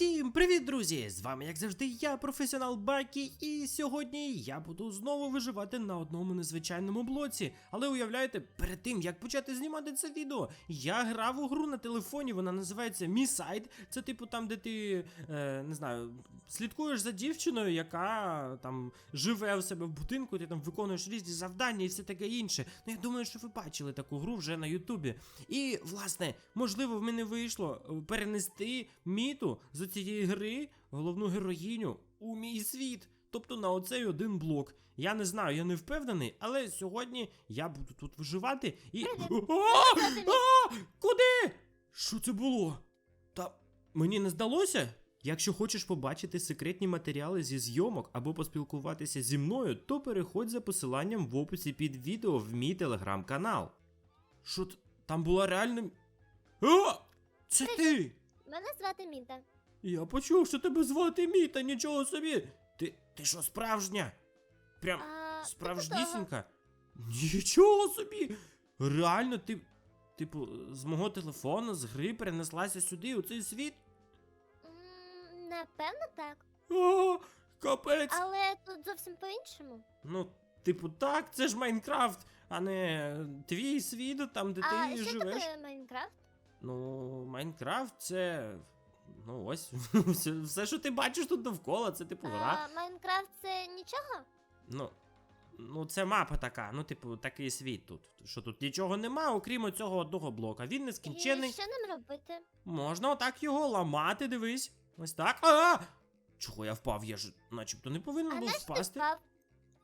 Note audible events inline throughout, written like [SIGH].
Всім привіт, друзі! З вами, як завжди, я, професіонал Бакі, і сьогодні я буду знову виживати на одному незвичайному блоці. Але уявляєте, перед тим як почати знімати це відео, я грав у гру на телефоні, вона називається Місайд. Це типу там, де ти е, не знаю, слідкуєш за дівчиною, яка там живе у себе в будинку, ти там виконуєш різні завдання і все таке інше. Ну я думаю, що ви бачили таку гру вже на Ютубі. І, власне, можливо, в мене вийшло е, перенести міту з цієї гри головну героїню у мій світ. Тобто на оцей один блок. Я не знаю, я не впевнений, але сьогодні я буду тут виживати і. Куди? Що це було? Та мені не здалося? Якщо хочеш побачити секретні матеріали зі зйомок або поспілкуватися зі мною, то переходь за посиланням в описі під відео в мій телеграм-канал. Що там була реальна. Це ти! Мене звати Міта. Я почув, що тебе звати Міта, нічого собі. Ти. ти що, справжня? Прям А, справжнісінька? Нічого собі! Реально, ти. Типу, з мого телефону, з гри перенеслася сюди, у цей світ? М, Напевно, так. О, капець! Але тут зовсім по-іншому. Ну, типу, так, це ж Майнкрафт, а не твій світ, там, де а ти що живеш. таке Майнкрафт? Ну, Майнкрафт це. Ну, ось. [LAUGHS] все, все, що ти бачиш тут довкола, це типу гра. А, Майнкрафт це нічого? Ну. Ну, це мапа така, ну, типу, такий світ тут. Що тут нічого нема, окрім цього одного блока. Він нескінчений. І що нам робити? Можна отак його ламати, дивись. Ось так. А! Чого я впав? Я ж начебто не повинен А був впасти. впав?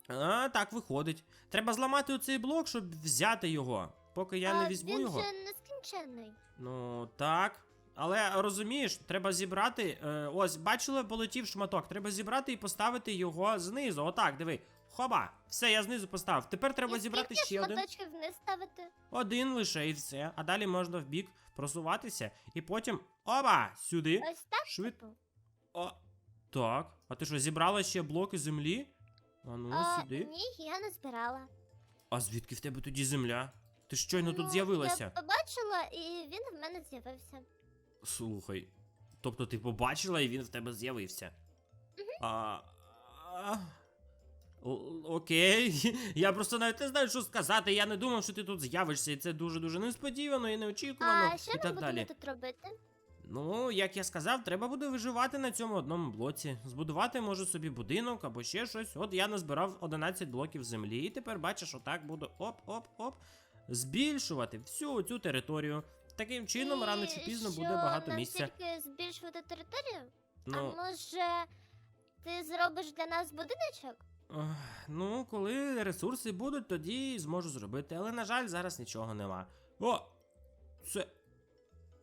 А, так виходить. Треба зламати оцей блок, щоб взяти його. Поки я а, не візьму він його. же нескінченний. Ну так. Але розумієш, треба зібрати. Е, ось, бачили, полетів шматок. Треба зібрати і поставити його знизу. Отак, диви. Хоба. Все, я знизу поставив. Тепер треба І зібрати скільки ще один. шматочків вниз ставити? Один лише і все. А далі можна в бік просуватися. І потім. Оба! Сюди. Ось так? Швид- типу? О. Так. А ти що, зібрала ще блоки землі? А ну, а, сюди. Ні, я не збирала. А звідки в тебе тоді земля? Ти щойно Ну, тут з'явилася. Я побачила, і він в мене з'явився. Слухай, тобто ти побачила і він в тебе з'явився. А, Окей. [LAUGHS] Я просто навіть не знаю, що сказати. Я не думав, що ти тут з'явишся, і це дуже-дуже несподівано і неочікувано. а що і ми будемо далі. тут робити? Ну, як я сказав, треба буде виживати на цьому одному блоці. Збудувати можу собі будинок або ще щось. От я назбирав 11 блоків землі, і тепер бачиш, отак буду оп-оп-оп. Збільшувати всю цю територію. Таким чином, І рано чи пізно буде що, багато нам місця. тільки збільшувати територію? Ну, А може, ти зробиш для нас будиночок? ех, ну, коли ресурси будуть, тоді зможу зробити. Але, на жаль, зараз нічого нема. О! Це.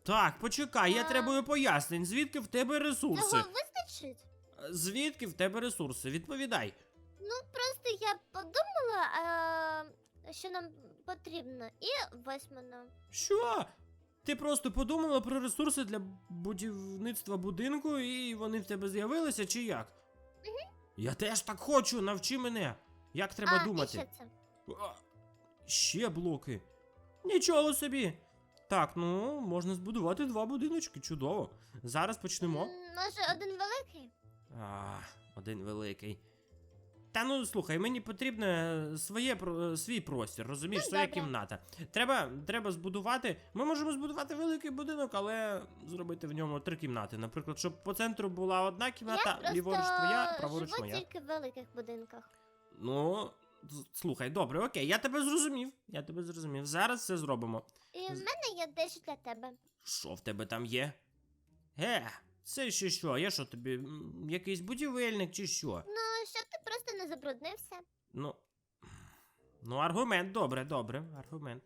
Так, почекай, я А. требую пояснень. Звідки в тебе ресурси? Цього вистачить? Звідки в тебе ресурси? Відповідай. Ну, просто я подумала, а, що нам потрібно, і воно. Що? Ти просто подумала про ресурси для будівництва будинку, і вони в тебе з'явилися, чи як? Я теж так хочу, навчи мене. Як треба а, думати? І що це? А, ще блоки. Нічого собі. Так, ну, можна збудувати два будиночки, чудово. Зараз почнемо. М, Може, один великий? А, один великий. Та ну слухай, мені потрібно е, своє е, свій простір, розумієш, Ну, своя добре. кімната. Треба, треба збудувати. Ми можемо збудувати великий будинок, але зробити в ньому три кімнати. Наприклад, щоб по центру була одна кімната, просто ліворуч твоя, праворуч живу моя. тільки в великих будинках. Ну, слухай, добре, окей, я тебе зрозумів. Я тебе зрозумів. Зараз все зробимо. І в мене є дещо для тебе. Що в тебе там є? Ге, це ще що? Я що тобі? Якийсь будівельник чи що? Ну, щоб ти просто не забруднився. Ну. Ну, аргумент, добре, добре, аргумент.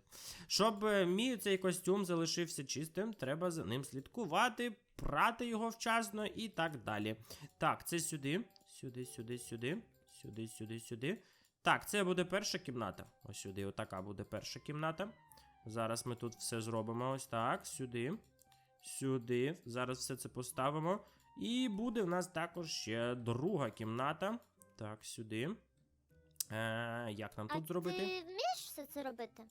Щоб е, мій цей костюм залишився чистим, треба за ним слідкувати, прати його вчасно і так далі. Так, це сюди, сюди, сюди, сюди, сюди, сюди, сюди. Так, це буде перша кімната. Ось сюди, отака буде перша кімната. Зараз ми тут все зробимо ось так, сюди, сюди. Зараз все це поставимо. І буде в нас також ще друга кімната. Так, сюди. Е, як нам а тут зробити? ти вмієш все це робити?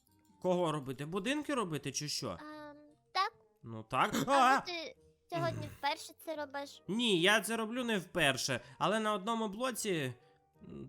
Кого робити? Будинки робити чи що? А, так, Ну так. або А! ти Сьогодні [CLEARS THROAT] вперше це робиш. Ні, я це роблю не вперше, але на одному блоці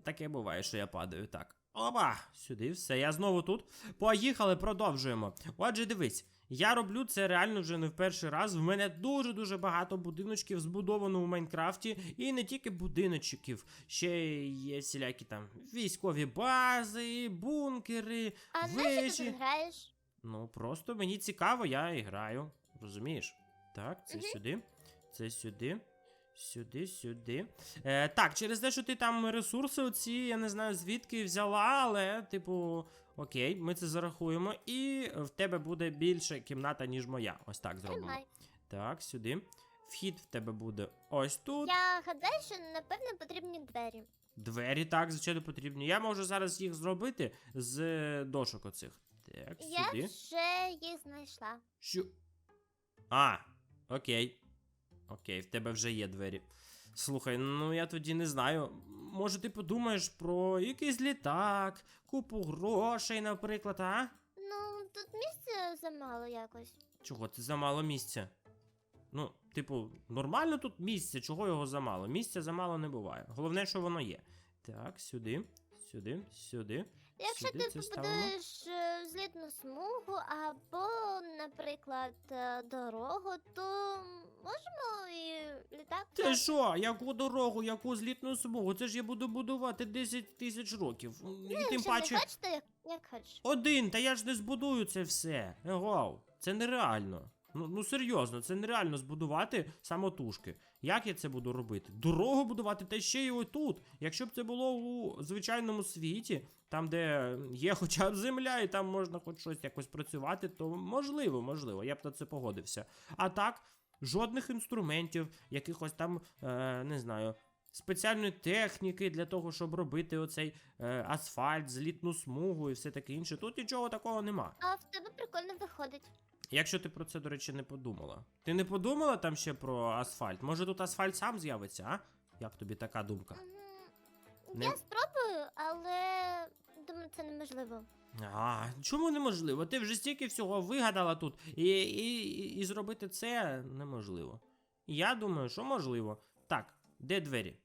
таке буває, що я падаю. Так. Опа! Сюди, все, я знову тут. Поїхали, продовжуємо. Отже, дивись, я роблю це реально вже не в перший раз. В мене дуже-дуже багато будиночків збудовано у Майнкрафті. І не тільки будиночків, ще є всілякі там військові бази, бункери, А на що ти вежі. граєш? Ну, просто мені цікаво, я і граю. Розумієш? Так, це Мгм. сюди, це сюди, сюди, сюди. Е, так, через те, що ти там ресурси оці, я не знаю звідки взяла, але, типу, окей, ми це зарахуємо. І в тебе буде більше кімната, ніж моя. Ось так зробимо. Так, сюди. Вхід в тебе буде ось тут. Я гадаю, що напевно потрібні двері. Двері так, звичайно, потрібні. Я можу зараз їх зробити з е, дошок оцих. Так, Я сюди. вже їх знайшла. Що? А, окей. Окей, в тебе вже є двері. Слухай, ну я тоді не знаю. Може, ти подумаєш про якийсь літак, купу грошей, наприклад, а? Ну, тут місця замало якось. Чого це замало місця? Ну, типу, нормально тут місце, чого його замало? Місця замало не буває. Головне, що воно є. Так, сюди, сюди, сюди. Якщо Сюди ти це ставимо. е, злітну смугу або, наприклад, е, дорогу, то можемо і літак. Ти що, яку дорогу, яку злітну смугу? Це ж я буду будувати 10 тисяч років. І Ну, тим якщо паче. не хочете, як, як хочеш. Один, та я ж не збудую це все. Егоу, це нереально. Ну, ну серйозно, це нереально збудувати самотужки. Як я це буду робити? Дорогу будувати, та ще й отут. Якщо б це було у звичайному світі, там, де є хоча б земля, і там можна хоч щось якось працювати, то можливо, можливо, я б на це погодився. А так, жодних інструментів, якихось там, е, не знаю. Спеціальної техніки для того, щоб робити оцей е, асфальт, злітну смугу і все таке інше. Тут нічого такого нема. А в тебе прикольно виходить. Якщо ти про це, до речі, не подумала. Ти не подумала там ще про асфальт? Може тут асфальт сам з'явиться, а? Як тобі така думка? Не- Я спробую, але думаю, це неможливо. А, чому неможливо? Ти вже стільки всього вигадала тут, і, і, і, і зробити це неможливо. Я думаю, що можливо. Так, де двері?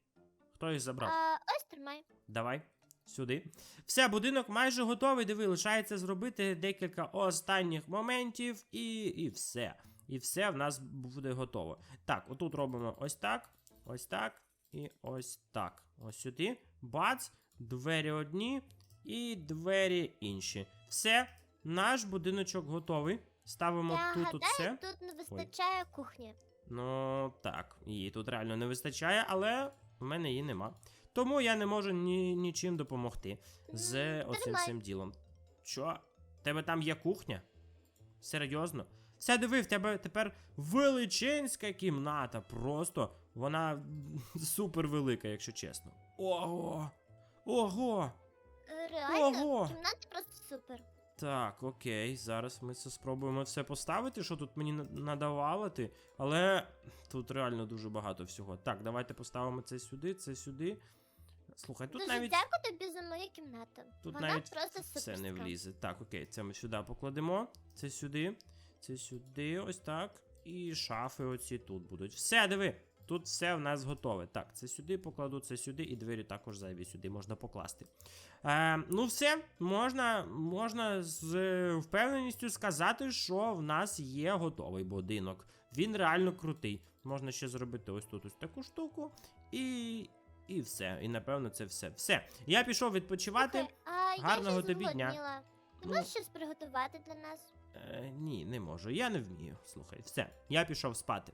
Хто їх забрав? А, ось тримай. Давай. Сюди. Все, будинок майже готовий. Диви, лишається зробити декілька останніх моментів, і, і все. І все в нас буде готово. Так, отут робимо ось так, ось так і ось так. Ось сюди. Бац, двері одні і двері інші. Все, наш будиночок готовий. Ставимо Я тут гадаю, тут не вистачає кухні. Ну так, її тут реально не вистачає, але в мене її нема. Тому я не можу ні, нічим допомогти з оцим всім ділом. Що? Тебе там є кухня? Серйозно? Все диви, в тебе тепер величенська кімната. Просто вона [LAUGHS] супер велика, якщо чесно. Ого! Ого! Е, Реально, Ого! кімната просто супер. Так, окей, зараз ми це спробуємо все поставити, що тут мені на- надавала ти. Але тут реально дуже багато всього. Так, давайте поставимо це сюди, це сюди. Слухай, тут Дуже навіть дякую тобі за мою кімнату. Тут Вона навіть просто все суперська. не влізе. Так, окей, це ми сюди покладемо. Це сюди, це сюди, ось так. І шафи оці тут будуть. Все, диви. Тут все в нас готове. Так, це сюди покладу, це сюди, і двері також зайві сюди можна покласти. Е, ну, все, можна, можна з впевненістю сказати, що в нас є готовий будинок. Він реально крутий. Можна ще зробити ось тут ось таку штуку. І. І все. І напевно це все. Все. Я пішов відпочивати. Слухай, а Гарного я тобі дня. зголодніла. Ти Ну. можеш щось приготувати для нас? Е, ні, не можу. Я не вмію. Слухай, все, я пішов спати.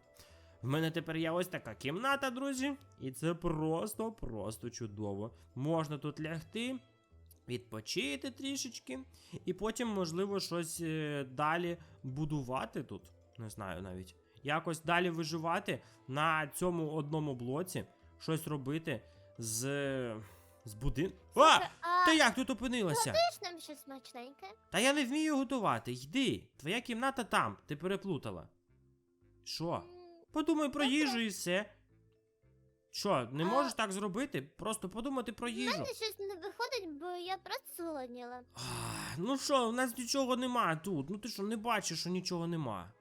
В мене тепер є ось така кімната, друзі, і це просто, просто чудово. Можна тут лягти, відпочити трішечки, і потім, можливо, щось е, далі будувати тут. Не знаю навіть. Якось далі виживати на цьому одному блоці, щось робити з. з будин. А! А Ти як тут опинилася? готуєш нам щось смачненьке? Та я не вмію готувати. Йди. Твоя кімната там, ти переплутала. Що? М, Подумай про їжу і все. Що, не А- можеш так зробити? Просто подумати про У їжу. мене щось не виходить, бо я просто зголодніла. Ах, Ну що, у нас нічого нема тут. Ну ти що, не бачиш, що нічого нема.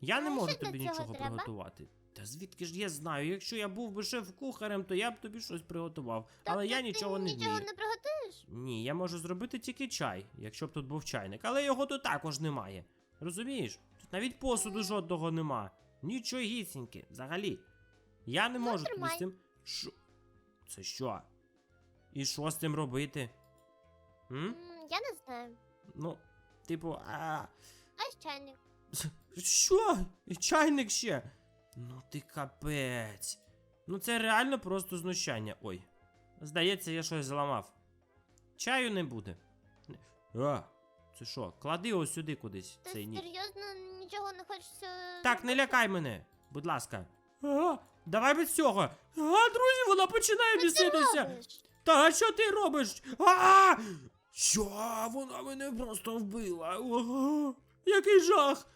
Я не можу що для тобі цього нічого треба? приготувати. Та звідки ж я знаю? Якщо я був би шеф-кухарем, то я б тобі щось приготував. Але Тобто я ти нічого не нічого вмію. не приготуєш? Ні, я можу зробити тільки чай, якщо б тут був чайник, але його тут також немає. Розумієш? Тут навіть посуду жодного нема. Нічогісіньки, взагалі. Я не Ну, можу тобі тримай. з цим. Що? Це що? І що з цим робити? М? М, Я не знаю. Ну, типу, а. А чайник. Що? І чайник ще? Ну ти капець. Ну це реально просто знущання. Ой. Здається, я щось зламав. Чаю не буде. А, це що? Клади ось сюди кудись. Ти Цей ніж. серйозно нічого не хочеш. е, Так, не лякай мене, будь ласка. А, давай без цього. А, друзі, вона починає Що ти біситися. робиш? Та а що ти робиш? А! Що? Вона мене просто вбила. Ого! Який жах!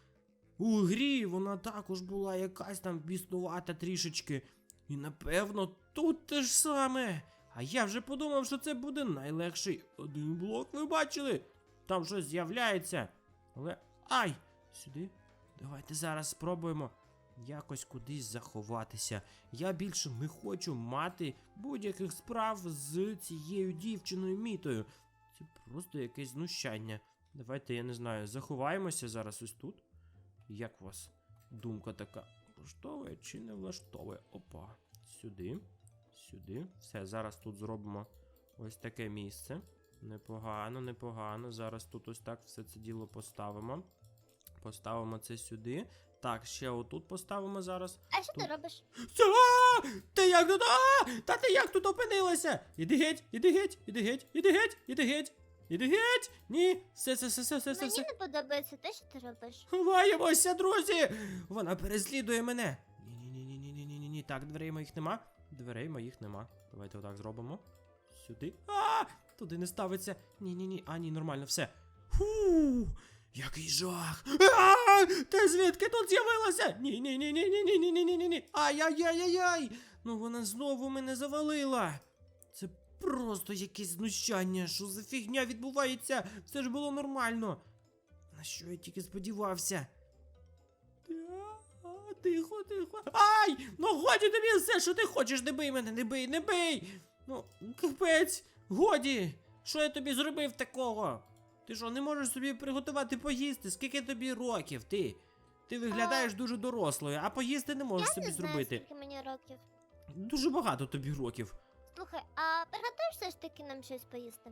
У грі вона також була якась там біснувата трішечки. І напевно тут те ж саме. А я вже подумав, що це буде найлегший один блок. Ви бачили? Там щось з'являється. Але. Ай! Сюди. Давайте зараз спробуємо якось кудись заховатися. Я більше не хочу мати будь-яких справ з цією дівчиною мітою. Це просто якесь знущання. Давайте, я не знаю, заховаємося зараз ось тут. Як у вас думка така? Влаштовує чи не влаштовує? Опа. Сюди. Сюди. Все, зараз тут зробимо ось таке місце. Непогано, непогано. Зараз тут ось так все це діло поставимо. Поставимо це сюди. Так, ще отут поставимо зараз. А що ти робиш? А! Ти як тут? А! Та ти як тут опинилася? Іди геть, іди геть, іди геть, іди геть, іди геть, іди геть. Ні, все, все, все, все, все, все, Мені все. не подобається те, що ти робиш. Ховаємося, друзі! Вона переслідує мене. Ні, ні, ні, ні, ні, ні, ні, ні. Так, дверей моїх нема. Дверей моїх нема. Давайте отак зробимо. Сюди. А! Туди не ставиться. Ні, ні, ні. А, ні, нормально, все. Фу! Який жах! А! Ти звідки тут з'явилася? Ні, ні, ні, ні, ні, ні, ні, ні, ні, ні, ні. Ай-яй-яй-яй-яй! Ну вона знову мене завалила. Просто якесь знущання. Що за фігня відбувається? Все ж було нормально. На що я тільки сподівався? Тихо, тихо. Ай! Ну годі тобі все, що ти хочеш, не бий мене, не бий, не бий! Ну, капець, годі! Що я тобі зробив такого? Ти що, не можеш собі приготувати поїсти? Скільки тобі років, ти? Ти виглядаєш дуже дорослою, а поїсти не можеш Я собі не знаю, зробити. скільки мені років. Дуже багато тобі років. Слухай, а приготуєш все ж таки нам щось поїсти?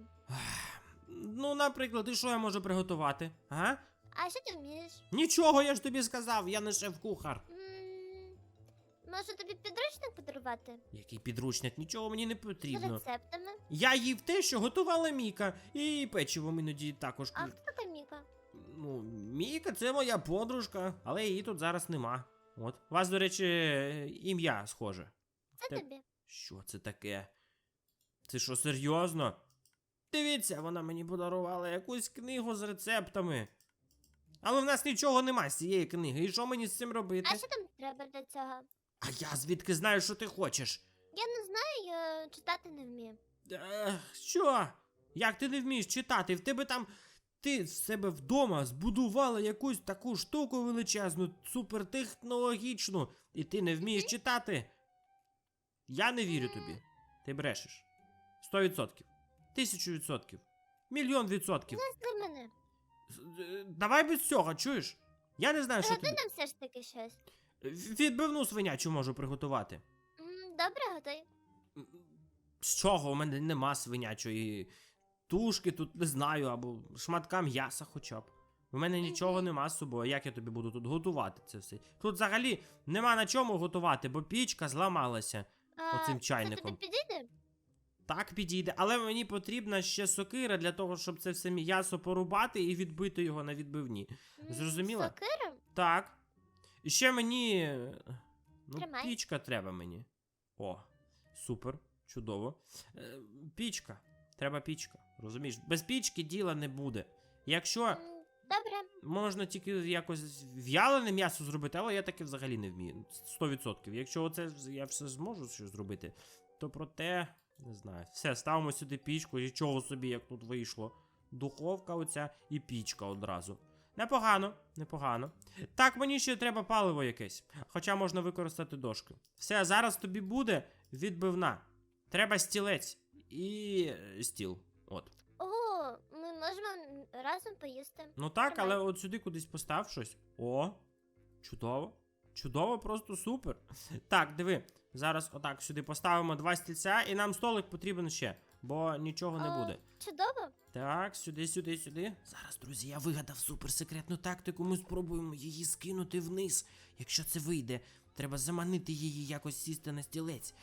Ну, наприклад, і що я можу приготувати? А? А що ти вмієш? Нічого я ж тобі сказав, я не шеф-кухар. М, Може тобі підручник подарувати? Який підручник, нічого мені не З потрібно. рецептами? Я їв те, що готувала Міка, і печиво іноді також. А хто така Міка? Ну, Міка це моя подружка, але її тут зараз нема. От. У вас, до речі, ім'я схоже. Це Те- тобі. Що це таке? Це що, серйозно? Дивіться, вона мені подарувала якусь книгу з рецептами. Але в нас нічого нема з цієї книги. І що мені з цим робити? А що там треба для цього? А я звідки знаю, що ти хочеш? Я не знаю, я читати не вмію. Ех, що? Як ти не вмієш читати? В тебе там. Ти в себе вдома збудувала якусь таку штуку величезну, супертехнологічну, і ти не вмієш читати? Я не вірю тобі. Ти брешеш. Сто відсотків. Тисячу відсотків. Мільйон відсотків. Зли мене. Е, Давай без цього, чуєш? Я не знаю, що Приготуй тобі. нам все ж таки щось. Відбивну свинячу можу приготувати. М, Добре, готуй. З чого у мене нема свинячої тушки, тут не знаю, або шматка м'яса хоча б. У мене нічого нема з собою. Як я тобі буду тут готувати це все? Тут взагалі нема на чому готувати, бо пічка зламалася. Оцим Це тобі підійде? Так підійде, але мені потрібна ще сокира для того, щоб це все м'ясо порубати і відбити його на відбивні. М, Зрозуміла? Сокира? Так. І ще мені. Ну, Тримай. пічка треба мені. О, супер, чудово. Е, пічка. Треба пічка. Розумієш? Без пічки діла не буде. Якщо Добре. можна тільки якось в'ялене м'ясо зробити, але я таке взагалі не вмію. 100%. Якщо оце я все зможу щось зробити, то проте. Не знаю. Все, ставимо сюди пічку, і чого собі, як тут вийшло. Духовка оця і пічка одразу. Непогано, непогано. Так, мені ще треба паливо якесь. Хоча можна використати дошки. Все, зараз тобі буде відбивна. Треба стілець і стіл. От. О, ми можемо разом поїсти. Ну так, але от сюди кудись постав щось. О, чудово. Чудово, просто супер. Так, диви. Зараз отак сюди поставимо два стільця, і нам столик потрібен ще, бо нічого не О, буде. Чудово. Так, сюди, сюди, сюди. Зараз, друзі, я вигадав суперсекретну тактику. Ми спробуємо її скинути вниз. Якщо це вийде, треба заманити її якось сісти на стілець.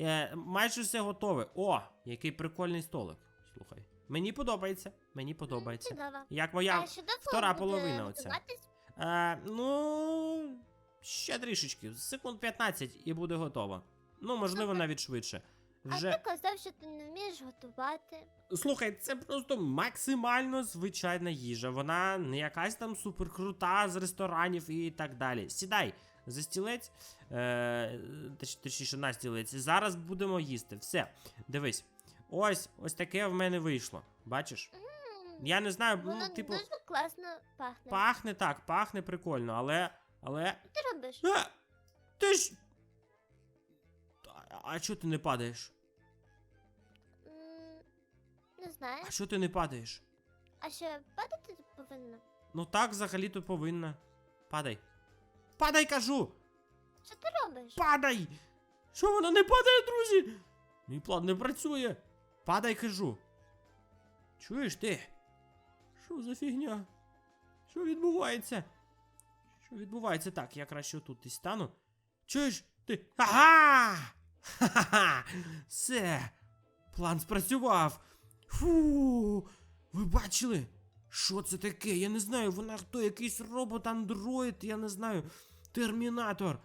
Е, майже все готове. О, який прикольний столик. Слухай. Мені подобається. Мені подобається. Чудово. Як моя. а втора половина оця. готуватись? Е, ну. Ще трішечки, секунд 15 і буде готово. Ну, можливо, навіть швидше. А ти казав, що ти не вмієш готувати. Слухай, це просто максимально звичайна їжа. Вона не якась там суперкрута з ресторанів і так далі. Сідай за стілець, е, точніше на стілець. Зараз будемо їсти. Все, дивись. Ось, ось таке в мене вийшло. Бачиш? Я не знаю, Воно ну, типу, дуже класно пахне. пахне так, пахне прикольно, але. Але. Що ти робиш? А, ти ж. А, а чого ти не падаєш? М, Не знаю. А чого ти не падаєш? А що падати ти повинна? Ну так, взагалі-то повинна. Падай. Падай, кажу! Що ти робиш? Падай! Що вона не падає, друзі? Мій план не працює. Падай, кажу. Чуєш ти? Що за фігня? Що відбувається? Що відбувається? Так, я краще отут десь стану. Чуєш ти? Ага! Ха-ха-ха! Все! План спрацював! Фу! Ви бачили? Що це таке? Я не знаю, вона хто, якийсь робот-андроїд, я не знаю. Термінатор.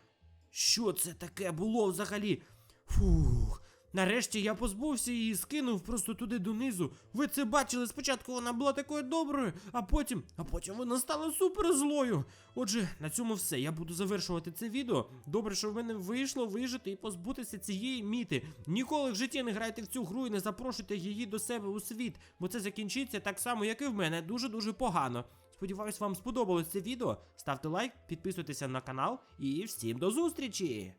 Що це таке було взагалі? Фух. Нарешті я позбувся її скинув просто туди донизу. Ви це бачили, спочатку вона була такою доброю, а потім. А потім вона стала супер злою. Отже, на цьому все. Я буду завершувати це відео. Добре, що в мене вийшло вижити і позбутися цієї міти. Ніколи в житті не грайте в цю гру і не запрошуйте її до себе у світ, бо це закінчиться так само, як і в мене, дуже-дуже погано. Сподіваюсь, вам сподобалось це відео. Ставте лайк, підписуйтеся на канал і всім до зустрічі!